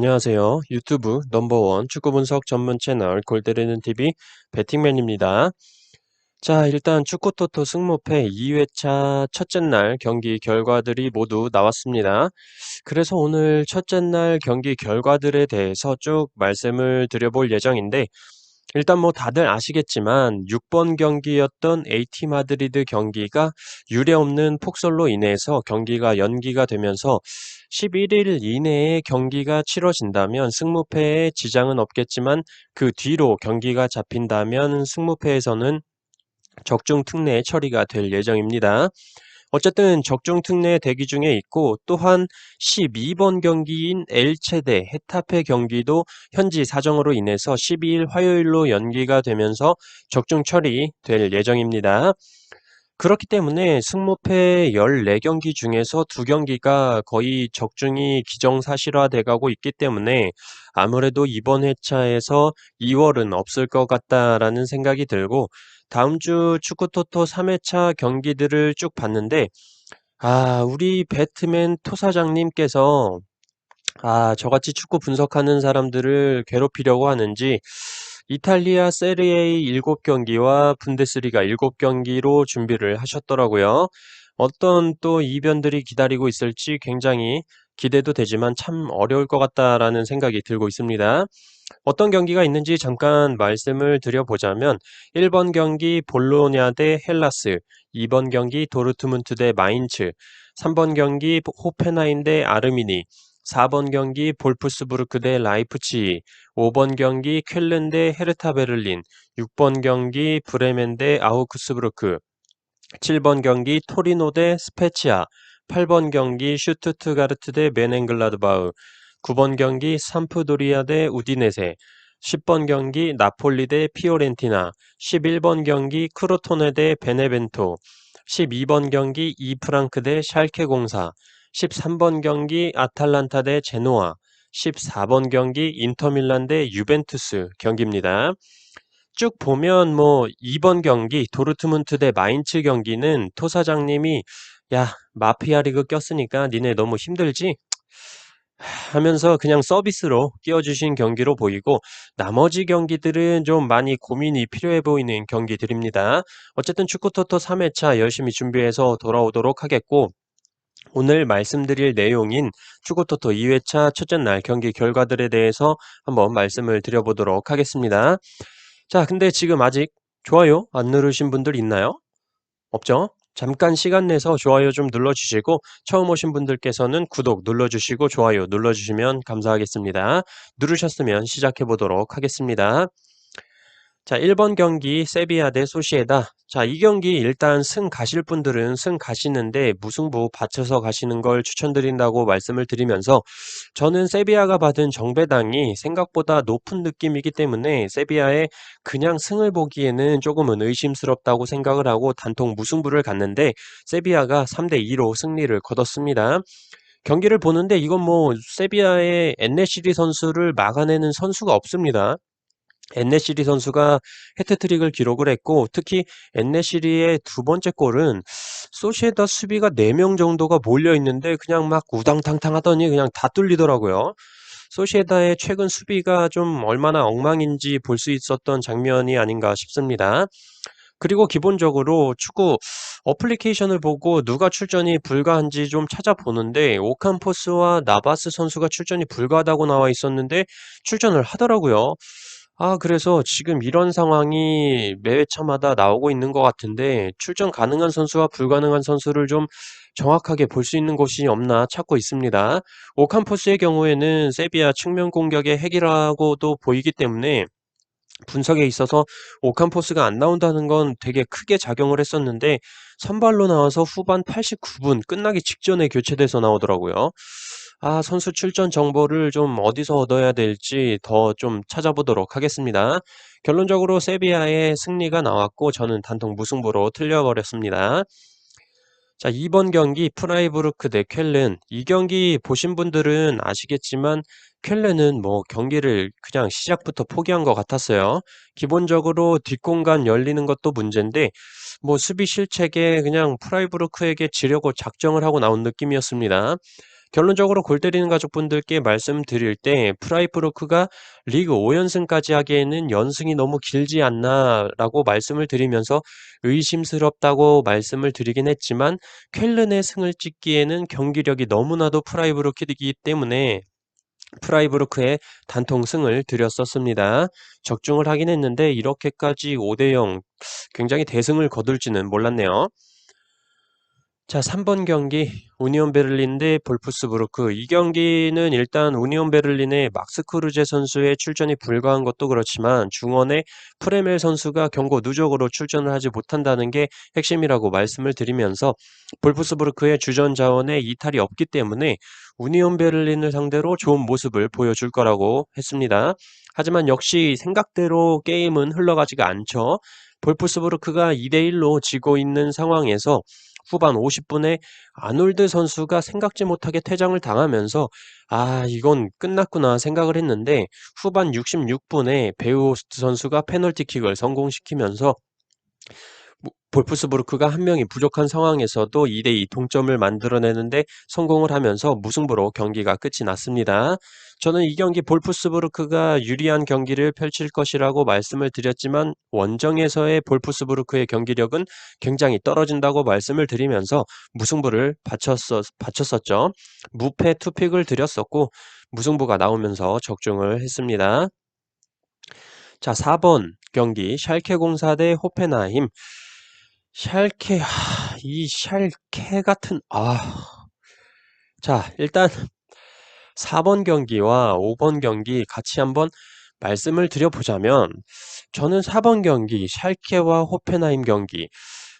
안녕하세요. 유튜브 넘버원 축구 분석 전문 채널 골때리는 TV 배팅맨입니다. 자, 일단 축구 토토 승무패 2회차 첫째 날 경기 결과들이 모두 나왔습니다. 그래서 오늘 첫째 날 경기 결과들에 대해서 쭉 말씀을 드려볼 예정인데 일단 뭐 다들 아시겠지만 6번 경기였던 AT 마드리드 경기가 유례 없는 폭설로 인해서 경기가 연기가 되면서 11일 이내에 경기가 치러진다면 승무패에 지장은 없겠지만 그 뒤로 경기가 잡힌다면 승무패에서는 적중 특례 처리가 될 예정입니다. 어쨌든 적중 특례 대기 중에 있고 또한 12번 경기인 엘체 대 헤타페 경기도 현지 사정으로 인해서 12일 화요일로 연기가 되면서 적중 처리될 예정입니다. 그렇기 때문에 승무패 14경기 중에서 2경기가 거의 적중이 기정사실화돼 가고 있기 때문에 아무래도 이번 회차에서 2월은 없을 것 같다라는 생각이 들고 다음 주 축구 토토 3회차 경기들을 쭉 봤는데 아, 우리 배트맨 토사장님께서 아, 저같이 축구 분석하는 사람들을 괴롭히려고 하는지 이탈리아 세리에 7경기와 분데스리가 7경기로 준비를 하셨더라고요. 어떤 또 이변들이 기다리고 있을지 굉장히 기대도 되지만 참 어려울 것 같다라는 생각이 들고 있습니다. 어떤 경기가 있는지 잠깐 말씀을 드려보자면 1번 경기 볼로냐 대 헬라스, 2번 경기 도르트문트 대 마인츠, 3번 경기 호펜하임 대 아르미니, 4번 경기 볼프스부르크 대 라이프치히, 5번 경기 쾰른 대 헤르타 베를린, 6번 경기 브레멘 대 아우크스부르크, 7번 경기 토리노 대 스페치아, 8번 경기 슈투트가르트 대 메넨글라드바흐, 9번 경기 삼프도리아 대 우디네세, 10번 경기 나폴리 대 피오렌티나, 11번 경기 크로토네 대 베네벤토, 12번 경기 이프랑크 대 샬케 공사, 13번 경기 아탈란타 대 제노아, 14번 경기 인터밀란 대 유벤투스 경기입니다. 쭉 보면 뭐 2번 경기 도르트문트 대 마인츠 경기는 토 사장님이 야 마피아 리그 꼈으니까 니네 너무 힘들지? 하면서 그냥 서비스로 끼워주신 경기로 보이고 나머지 경기들은 좀 많이 고민이 필요해 보이는 경기들입니다. 어쨌든 축구토토 3회차 열심히 준비해서 돌아오도록 하겠고 오늘 말씀드릴 내용인 축구토토 2회차 첫째 날 경기 결과들에 대해서 한번 말씀을 드려보도록 하겠습니다. 자, 근데 지금 아직 좋아요 안 누르신 분들 있나요? 없죠? 잠깐 시간 내서 좋아요 좀 눌러주시고 처음 오신 분들께서는 구독 눌러주시고 좋아요 눌러주시면 감사하겠습니다. 누르셨으면 시작해 보도록 하겠습니다. 자, 1번 경기 세비야 대 소시에다. 자, 이 경기 일단 승 가실 분들은 승 가시는데 무승부 받쳐서 가시는 걸 추천드린다고 말씀을 드리면서 저는 세비야가 받은 정배당이 생각보다 높은 느낌이기 때문에 세비야의 그냥 승을 보기에는 조금은 의심스럽다고 생각을 하고 단통 무승부를 갔는데 세비야가 3대 2로 승리를 거뒀습니다. 경기를 보는데 이건 뭐 세비야의 엔네시리 선수를 막아내는 선수가 없습니다. 엔네시리 선수가 해트트릭을 기록을 했고 특히 엔네시리의 두 번째 골은 소시에다 수비가 4명 정도가 몰려 있는데 그냥 막 우당탕탕 하더니 그냥 다 뚫리더라고요. 소시에다의 최근 수비가 좀 얼마나 엉망인지 볼 수 있었던 장면이 아닌가 싶습니다. 그리고 기본적으로 축구 어플리케이션을 보고 누가 출전이 불가한지 좀 찾아보는데 오캄포스와 나바스 선수가 출전이 불가하다고 나와 있었는데 출전을 하더라고요. 아 그래서 지금 이런 상황이 매 회차마다 나오고 있는 것 같은데 출전 가능한 선수와 불가능한 선수를 좀 정확하게 볼 수 있는 곳이 없나 찾고 있습니다. 오캄포스의 경우에는 세비야 측면 공격의 핵이라고도 보이기 때문에 분석에 있어서 오캄포스가 안 나온다는 건 되게 크게 작용을 했었는데 선발로 나와서 후반 89분 끝나기 직전에 교체돼서 나오더라고요. 아, 선수 출전 정보를 좀 어디서 얻어야 될지 더 좀 찾아보도록 하겠습니다. 결론적으로 세비야의 승리가 나왔고 저는 단통 무승부로 틀려버렸습니다. 자, 이번 경기 프라이부르크 대 쾰른. 이 경기 보신 분들은 아시겠지만 쾰른은 뭐 경기를 그냥 시작부터 포기한 것 같았어요. 기본적으로 뒷공간 열리는 것도 문제인데 뭐 수비 실책에 그냥 프라이부르크에게 지려고 작정을 하고 나온 느낌이었습니다. 결론적으로 골 때리는 가족분들께 말씀드릴 때 프라이브로크가 리그 5연승까지 하기에는 연승이 너무 길지 않나라고 말씀을 드리면서 의심스럽다고 말씀을 드리긴 했지만 쾰른의 승을 찍기에는 경기력이 너무나도 프라이브로크이기 때문에 프라이브루크의 단통 승을 드렸었습니다. 적중을 하긴 했는데 이렇게까지 5대0 굉장히 대승을 거둘지는 몰랐네요. 자, 3번 경기 우니온 베를린 대 볼프스부르크. 이 경기는 일단 우니온 베를린의 막스 크루제 선수의 출전이 불가한 것도 그렇지만 중원의 프레멜 선수가 경고 누적으로 출전을 하지 못한다는 게 핵심이라고 말씀을 드리면서 볼프스부르크의 주전 자원에 이탈이 없기 때문에 우니온 베를린을 상대로 좋은 모습을 보여줄 거라고 했습니다. 하지만 역시 생각대로 게임은 흘러가지가 않죠. 볼프스부르크가 2대1로 지고 있는 상황에서 후반 50분에 아놀드 선수가 생각지 못하게 퇴장을 당하면서 아 이건 끝났구나 생각을 했는데 후반 66분에 베우호스트 선수가 페널티킥을 성공시키면서 볼프스부르크가 한 명이 부족한 상황에서도 2대2 동점을 만들어내는데 성공을 하면서 무승부로 경기가 끝이 났습니다. 저는 이 경기 볼프스부르크가 유리한 경기를 펼칠 것이라고 말씀을 드렸지만 원정에서의 볼프스부르크의 경기력은 굉장히 떨어진다고 말씀을 드리면서 무승부를 바쳤었, 바쳤었죠. 무패 투픽을 드렸었고 무승부가 나오면서 적중을 했습니다. 자, 4번 경기 샬케 공사 대 호펜하임. 샬케, 하, 이 샬케 같은, 아. 자, 일단 4번 경기와 5번 경기 같이 한번 말씀을 드려보자면, 저는 4번 경기, 샬케와 호펜하임 경기,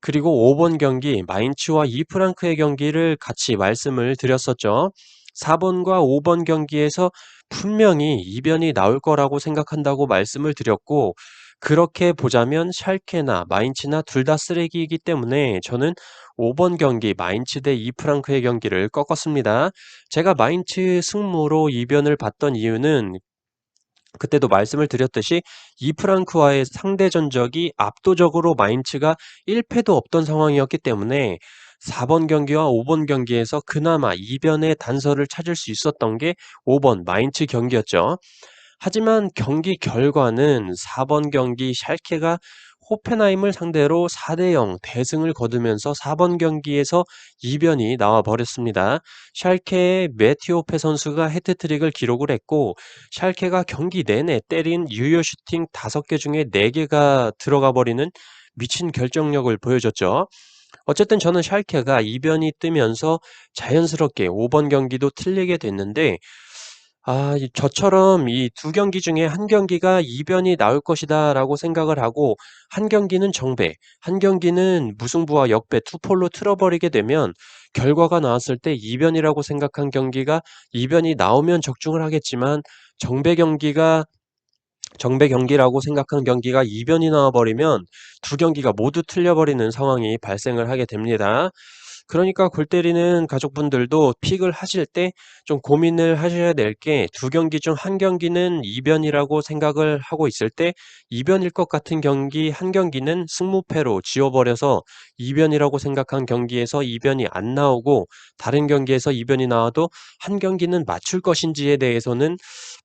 그리고 5번 경기, 마인츠와 이프랑크의 경기를 같이 말씀을 드렸었죠. 4번과 5번 경기에서 분명히 이변이 나올 거라고 생각한다고 말씀을 드렸고, 그렇게 보자면 샬케나 마인츠나 둘 다 쓰레기이기 때문에 저는 5번 경기 마인츠 대 이프랑크의 경기를 꺾었습니다. 제가 마인츠 승무로 이변을 봤던 이유는 그때도 말씀을 드렸듯이 이프랑크와의 상대 전적이 압도적으로 마인츠가 1패도 없던 상황이었기 때문에 4번 경기와 5번 경기에서 그나마 이변의 단서를 찾을 수 있었던 게 5번 마인츠 경기였죠. 하지만 경기 결과는 4번 경기 샬케가 호펜하임을 상대로 4대 0 대승을 거두면서 4번 경기에서 이변이 나와 버렸습니다. 샬케의 메티오페 선수가 헤트트릭을 기록을 했고 샬케가 경기 내내 때린 유효 슈팅 5개 중에 4개가 들어가 버리는 미친 결정력을 보여줬죠. 어쨌든 저는 샬케가 이변이 뜨면서 자연스럽게 5번 경기도 틀리게 됐는데 아, 저처럼 이두 경기 중에 한 경기가 이변이 나올 것이다라고 생각을 하고 한 경기는 정배, 한 경기는 무승부와 역배 투폴로 틀어 버리게 되면 결과가 나왔을 때 이변이라고 생각한 경기가 이변이 나오면 적중을 하겠지만 정배 경기가 정배 경기라고 생각한 경기가 이변이 나와 버리면 두 경기가 모두 틀려 버리는 상황이 발생을 하게 됩니다. 그러니까 골 때리는 가족분들도 픽을 하실 때 좀 고민을 하셔야 될 게 두 경기 중 한 경기는 이변이라고 생각을 하고 있을 때 이변일 것 같은 경기 한 경기는 승무패로 지워버려서 이변이라고 생각한 경기에서 이변이 안 나오고 다른 경기에서 이변이 나와도 한 경기는 맞출 것인지에 대해서는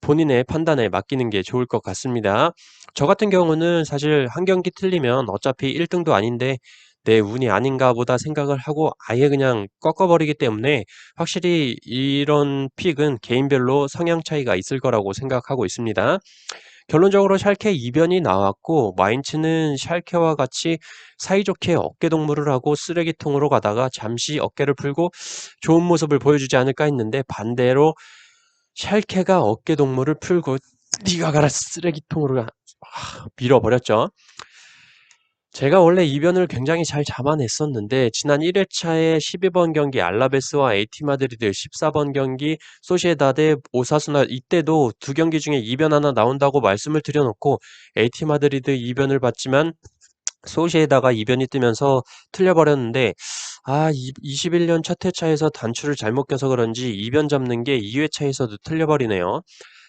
본인의 판단에 맡기는 게 좋을 것 같습니다. 저 같은 경우는 사실 한 경기 틀리면 어차피 1등도 아닌데 내 운이 아닌가 보다 생각을 하고 아예 그냥 꺾어버리기 때문에 확실히 이런 픽은 개인별로 성향 차이가 있을 거라고 생각하고 있습니다. 결론적으로 샬케 이변이 나왔고 마인츠는 샬케와 같이 사이좋게 어깨 동무를 하고 쓰레기통으로 가다가 잠시 어깨를 풀고 좋은 모습을 보여주지 않을까 했는데 반대로 샬케가 어깨 동무를 풀고 네가 가라 쓰레기통으로 밀어버렸죠. 제가 원래 이변을 굉장히 잘 잡아냈었는데 지난 1회차에 12번 경기 알라베스와 에이티 마드리드 14번 경기 소시에다데 오사수나 이때도 두 경기 중에 이변 하나 나온다고 말씀을 드려놓고 에이티 마드리드 이변을 봤지만 소시에다가 이변이 뜨면서 틀려버렸는데 아 21년 첫 회차에서 단추를 잘못 껴서 그런지 이변 잡는 게 2회차에서도 틀려버리네요.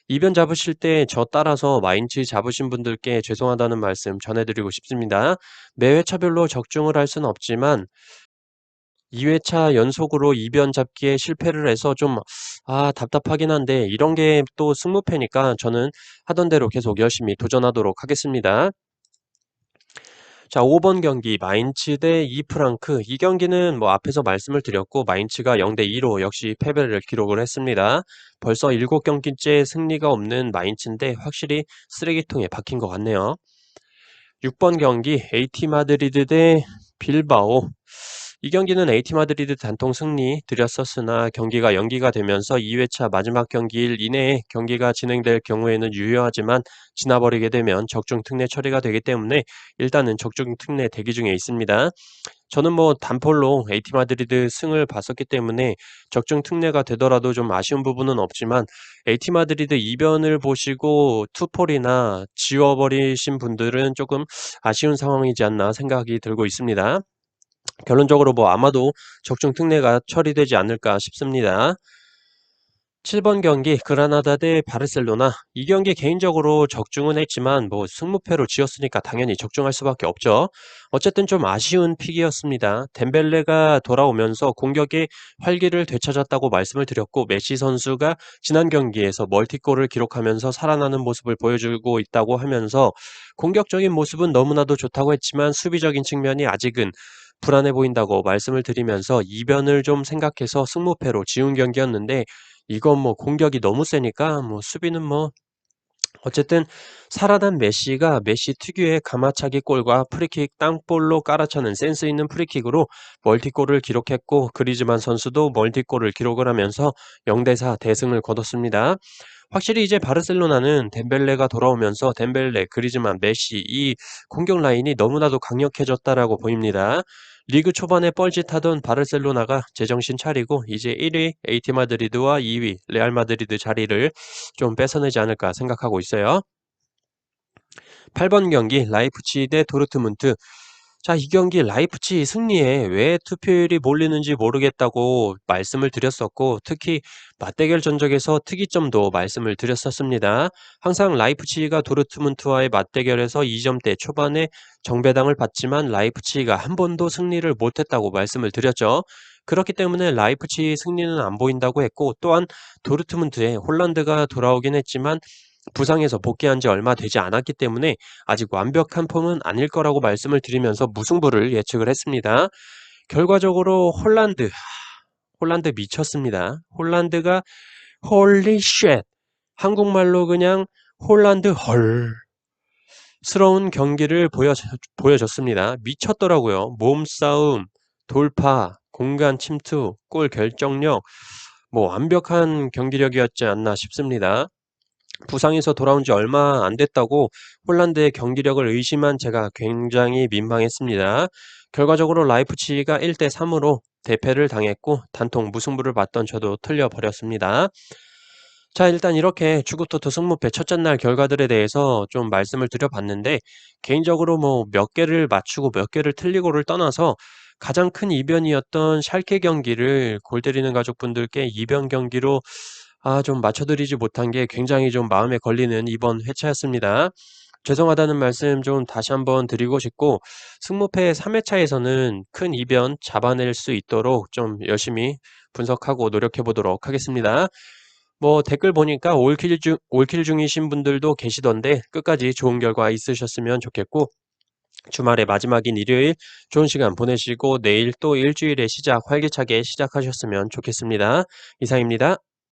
이변 잡으실 때 저 따라서 마인츠 잡으신 분들께 죄송하다는 말씀 전해드리고 싶습니다. 매 회차별로 적중을 할 수는 없지만 2회차 연속으로 이변 잡기에 실패를 해서 좀, 아, 답답하긴 한데, 이런 게 또 승무패니까 저는 하던 대로 계속 열심히 도전하도록 하겠습니다. 자, 5번 경기 마인츠 대 이프랑크. 이 경기는 뭐 앞에서 말씀을 드렸고 마인츠가 0 대 2로 역시 패배를 기록을 했습니다. 벌써 7경기째 승리가 없는 마인츠인데 확실히 쓰레기통에 박힌 것 같네요. 6번 경기 AT 마드리드 대 빌바오. 이 경기는 AT 마드리드 단통 승리 드렸었으나 경기가 연기가 되면서 2회차 마지막 경기일 이내에 경기가 진행될 경우에는 유효하지만 지나버리게 되면 적중 특례 처리가 되기 때문에 일단은 적중 특례 대기 중에 있습니다. 저는 뭐 단폴로 AT 마드리드 승을 봤었기 때문에 적중 특례가 되더라도 좀 아쉬운 부분은 없지만 AT 마드리드 이변을 보시고 투폴이나 지워버리신 분들은 조금 아쉬운 상황이지 않나 생각이 들고 있습니다. 결론적으로 뭐 아마도 적중 특례가 처리되지 않을까 싶습니다. 7번 경기 그라나다 대 바르셀로나 이 경기 개인적으로 적중은 했지만 뭐 승무패로 지었으니까 당연히 적중할 수밖에 없죠. 어쨌든 좀 아쉬운 픽이었습니다. 덴벨레가 돌아오면서 공격의 활기를 되찾았다고 말씀을 드렸고 메시 선수가 지난 경기에서 멀티골을 기록하면서 살아나는 모습을 보여주고 있다고 하면서 공격적인 모습은 너무나도 좋다고 했지만 수비적인 측면이 아직은 불안해 보인다고 말씀을 드리면서 이변을 좀 생각해서 승무패로 지운 경기였는데 이건 뭐 공격이 너무 세니까 뭐 수비는 뭐 어쨌든 살아난 메시가 메시 특유의 가마차기 골과 프리킥 땅볼로 깔아차는 센스 있는 프리킥으로 멀티골을 기록했고 그리즈만 선수도 멀티골을 기록을 하면서 0대4 대승을 거뒀습니다. 확실히 이제 바르셀로나는 덴벨레가 돌아오면서 덴벨레, 그리즈만, 메시 이 공격 라인이 너무나도 강력해졌다라고 보입니다. 리그 초반에 뻘짓하던 바르셀로나가 제정신 차리고 이제 1위 AT 마드리드와 2위 레알 마드리드 자리를 좀 뺏어내지 않을까 생각하고 있어요. 8번 경기 라이프치 대 도르트문트 자, 이 경기 라이프치 승리에 왜 투표율이 몰리는지 모르겠다고 말씀을 드렸었고, 특히 맞대결 전적에서 특이점도 말씀을 드렸었습니다. 항상 라이프치히가 도르트문트와의 맞대결에서 2점대 초반에 정배당을 받지만 라이프치히가 한 번도 승리를 못했다고 말씀을 드렸죠. 그렇기 때문에 라이프치히 승리는 안 보인다고 했고, 또한 도르트문트에 홀란드가 돌아오긴 했지만 부상에서 복귀한 지 얼마 되지 않았기 때문에 아직 완벽한 폼은 아닐 거라고 말씀을 드리면서 무승부를 예측을 했습니다. 결과적으로 홀란드, 홀란드 미쳤습니다. 홀란드가 홀리 쉣 한국말로 그냥 홀란드 헐 스러운 경기를 보여, 보여줬습니다. 미쳤더라고요. 몸싸움, 돌파, 공간 침투, 골 결정력, 뭐 완벽한 경기력이었지 않나 싶습니다. 부상에서 돌아온 지 얼마 안 됐다고 홀란드의 경기력을 의심한 제가 굉장히 민망했습니다. 결과적으로 라이프치히가 1대 3으로 대패를 당했고 단통 무승부를 봤던 저도 틀려버렸습니다. 자 일단 이렇게 축구토토 승무패 첫째 날 결과들에 대해서 좀 말씀을 드려봤는데 개인적으로 뭐 몇 개를 맞추고 몇 개를 틀리고를 떠나서 가장 큰 이변이었던 샬케 경기를 골 때리는 가족분들께 이변 경기로 아, 좀 맞춰드리지 못한 게 굉장히 좀 마음에 걸리는 이번 회차였습니다. 죄송하다는 말씀 좀 다시 한번 드리고 싶고, 승무패 3회차에서는 큰 이변 잡아낼 수 있도록 좀 열심히 분석하고 노력해 보도록 하겠습니다. 뭐 댓글 보니까 올킬 중, 올킬 중이신 분들도 계시던데 끝까지 좋은 결과 있으셨으면 좋겠고, 주말의 마지막인 일요일 좋은 시간 보내시고 내일 또 일주일의 시작 활기차게 시작하셨으면 좋겠습니다. 이상입니다.